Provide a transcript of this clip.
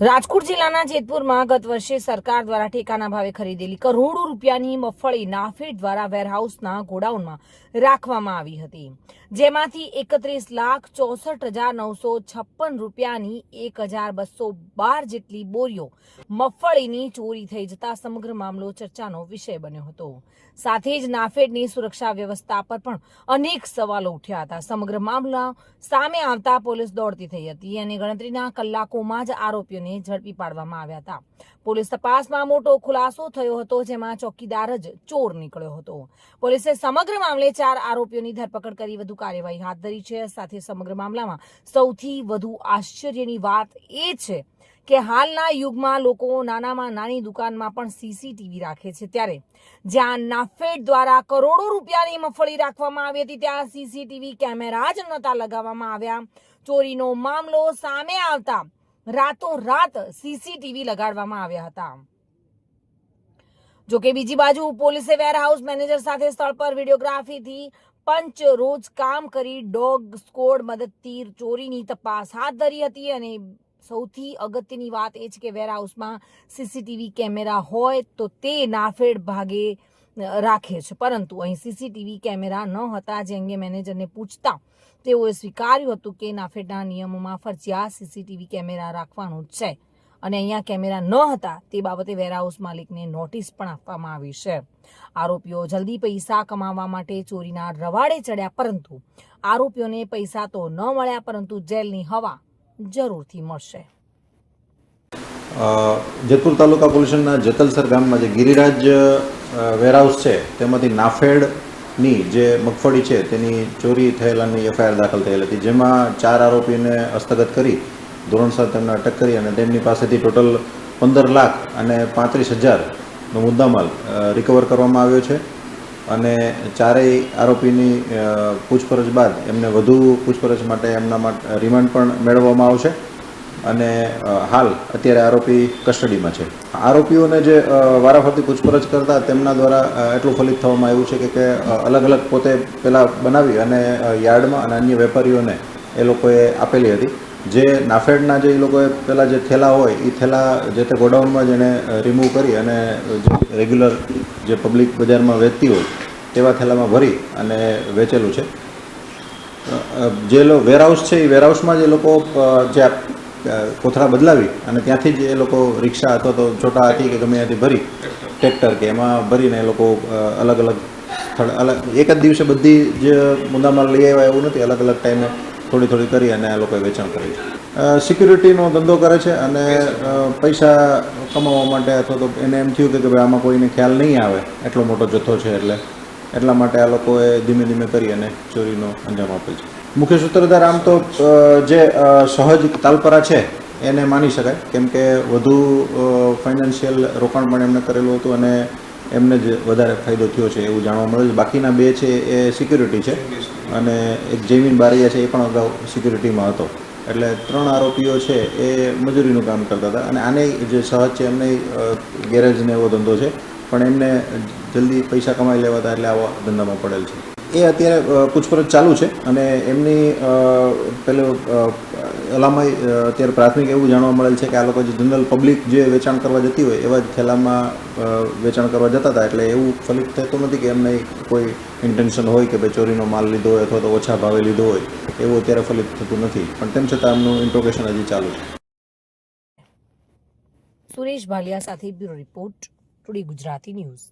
રાજકોટ જિલ્લાના જેતપુરમાં ગત વર્ષે સરકાર દ્વારા ટેકાના ભાવે ખરીદેલી કરોડો રૂપિયાની મગફળી નાફેડ દ્વારા વેરહાઉસના ગોડાઉનમાં રાખવામાં આવી હતી. જેમાંથી એકત્રીસ લાખ ચોસઠ હજાર નવસો છપ્પન રૂપિયાની એક હજાર બસો બાર જેટલી બોરીઓ મગફળીની ચોરી થઈ જતા સમગ્ર મામલો ચર્ચાનો વિષય બન્યો હતો. સાથે જ નાફેડની સુરક્ષા વ્યવસ્થા પર પણ અનેક સવાલો ઉઠ્યા હતા. સમગ્ર મામલા સામે આવતા પોલીસ દોડતી થઈ હતી અને ગણતરીના કલાકોમાં જ આરોપીઓને ઝડપી પાડવામાં આવ્યા હતા. પોલીસ તપાસમાં મોટો ખુલાસો થયો હતો, જેમાં ચોકીદાર જ ચોર નીકળ્યો હતો. પોલીસે સમગ્ર મામલે ચાર આરોપીઓની ધરપકડ કરી વધુ કાર્યવાહી હાથ ધરી છે. સાથે સમગ્ર મામલામાં સૌથી વધુ આશ્ચર્યની વાત એ છે કે હાલના યુગમાં લોકો નાનામાં નાની દુકાનમાં પણ સીસીટીવી રાખે છે. ત્યારે જ્યાં નાફેડ દ્વારા કરોડો રૂપિયાની મગફળી રાખવામાં આવી હતી, ત્યાં સીસીટીવી કેમેરા જ નહોતા લગાવવામાં આવ્યા. ચોરીનો મામલો સામે આવતા રાતોરાત સીસીટીવી લગાડવામાં આવ્યા હતા. જોકે બીજી બાજુ પોલીસે વેરહાઉસ મેનેજર સાથે સ્થળ પર વિડીયોગ્રાફીથી પંચ રોજ કામ કરી ડોગ સ્કોડ મદદથી ચોરીની તપાસ હાથ ધરી હતી અને સૌથી અગત્યની વાત એ છે કે વેરહાઉસમાં સીસીટીવી કેમેરા હોય તો તે નાફેડ ભાગે રાખે છે. પરંતુ અહીં સીસીટીવી કેમેરા ન હતા, જે અંગે મેનેજરને પૂછતા તેઓએ સ્વીકાર્યું હતું કે નાફેડના નિયમોમાં ફરજિયાત સીસીટીવી કેમેરા રાખવાનું છે અને અહીંયા કેમેરા ન હતા તે બાબતે વેરહાઉસ માલિકને નોટિસ પણ આપવામાં આવી છે. આરોપીઓ જલ્દી પૈસા કમાવા માટે ચોરીના રવાડે ચડ્યા, પરંતુ આરોપીઓને પૈસા તો ન મળ્યા, પરંતુ જેલની હવા જરૂરથી મળશે. જેતપુર તાલુકા પોલ્યુશનના જેતલસર ગામમાં જે ગિરિરાજ વેરહાઉસ છે, તેમાંથી નાફેડની જે મગફળી છે, તેની ચોરી થયેલાની એફઆઈઆર દાખલ થયેલ હતી. જેમાં ચાર આરોપીને હસ્તગત કરી ધોરણસર તેમને અટક કરી અને તેમની પાસેથી ટોટલ પંદર લાખ અને પાંત્રીસ હજારનો મુદ્દામાલ રિકવર કરવામાં આવ્યો છે. અને ચારેય આરોપીની પૂછપરછ બાદ એમને વધુ પૂછપરછ માટે એમના રિમાન્ડ પણ મેળવવામાં આવશે. અને હાલ અત્યારે આરોપી કસ્ટડીમાં છે. આરોપીઓને જે વારાફરતી પૂછપરછ કરતા તેમના દ્વારા એટલું ફલિત થવામાં આવ્યું છે કે કે અલગ અલગ પોતે પહેલાં બનાવી અને યાર્ડમાં અને અન્ય વેપારીઓને એ લોકોએ આપેલી હતી. જે નાફેડના જે એ લોકોએ પહેલાં જે થેલા હોય એ થેલા જે તે ગોડાઉનમાં જ એને રિમૂવ કરી અને જે રેગ્યુલર જે પબ્લિક બજારમાં વેચતી હોય, તેવા થેલામાં ભરી અને વેચેલું છે. જે વેરહાઉસ છે એ વેરહાઉસમાં જે લોકો જે કોથળા બદલાવી અને ત્યાંથી જ એ લોકો રિક્ષા અથવા તો છોટા હાથી કે ગમે ત્યાંથી ભરી ટ્રેક્ટર કે એમાં ભરીને એ લોકો અલગ અલગ સ્થળ, અલગ, એક જ દિવસે બધી જ મુદ્દામાલ લઈ આવ્યા એવું નથી. અલગ અલગ ટાઈમે થોડી થોડી કરી અને આ લોકોએ વેચાણ કરી સિક્યુરિટીનો ધંધો કરે છે અને પૈસા કમાવા માટે અથવા તો એને એમ થયું કે ભાઈ આમાં કોઈને ખ્યાલ નહીં આવે, એટલો મોટો જથ્થો છે એટલે, એટલા માટે આ લોકોએ ધીમે ધીમે કરી અને ચોરીનો અંજામ આપે છે. મુખ્ય સૂત્રધાર આમ તો જે સહજ તાલપરા છે, એને માની શકાય. કેમ કે વધુ ફાઇનાન્શિયલ રોકાણ પણ એમને કરેલું હતું અને એમને જ વધારે ફાયદો થયો છે એવું જાણવા મળે છે. બાકીના બે છે એ સિક્યુરિટી છે અને એક જેમીન બારૈયા છે એ પણ અગાઉ સિક્યુરિટીમાં હતો. એટલે ત્રણ આરોપીઓ છે એ મજૂરીનું કામ કરતા હતા અને આને જે સહજ છે એમને ગેરેજને એવો ધંધો છે. પણ એમને જલ્દી પૈસા કમાઈ લેવા હતા એટલે આવા ધંધામાં પડેલ છે. એ અત્યારે પૂછપરછ ચાલુ છે અને એમની પેલું અલામાઈ અત્યારે પ્રાથમિક એવું જાણવા મળેલ છે કે આ લોકો જે જનરલ પબ્લિક જે વેચાણ કરવા જતી હોય એવા જ થેલામાં વેચાણ કરવા જતા હતા. એટલે એવું ફલિત થતું નથી કે એમને કોઈ ઇન્ટેન્શન હોય કે ભાઈ ચોરીનો માલ લીધો હોય અથવા તો ઓછા ભાવે લીધો હોય. એવું અત્યારે ફલિત થતું નથી. પણ તેમ છતાં એમનું ઇન્ટ્રોગેશન હજી ચાલુ છે. સુરેશ ભાલિયા સાથે bureau report, today Gujarati news.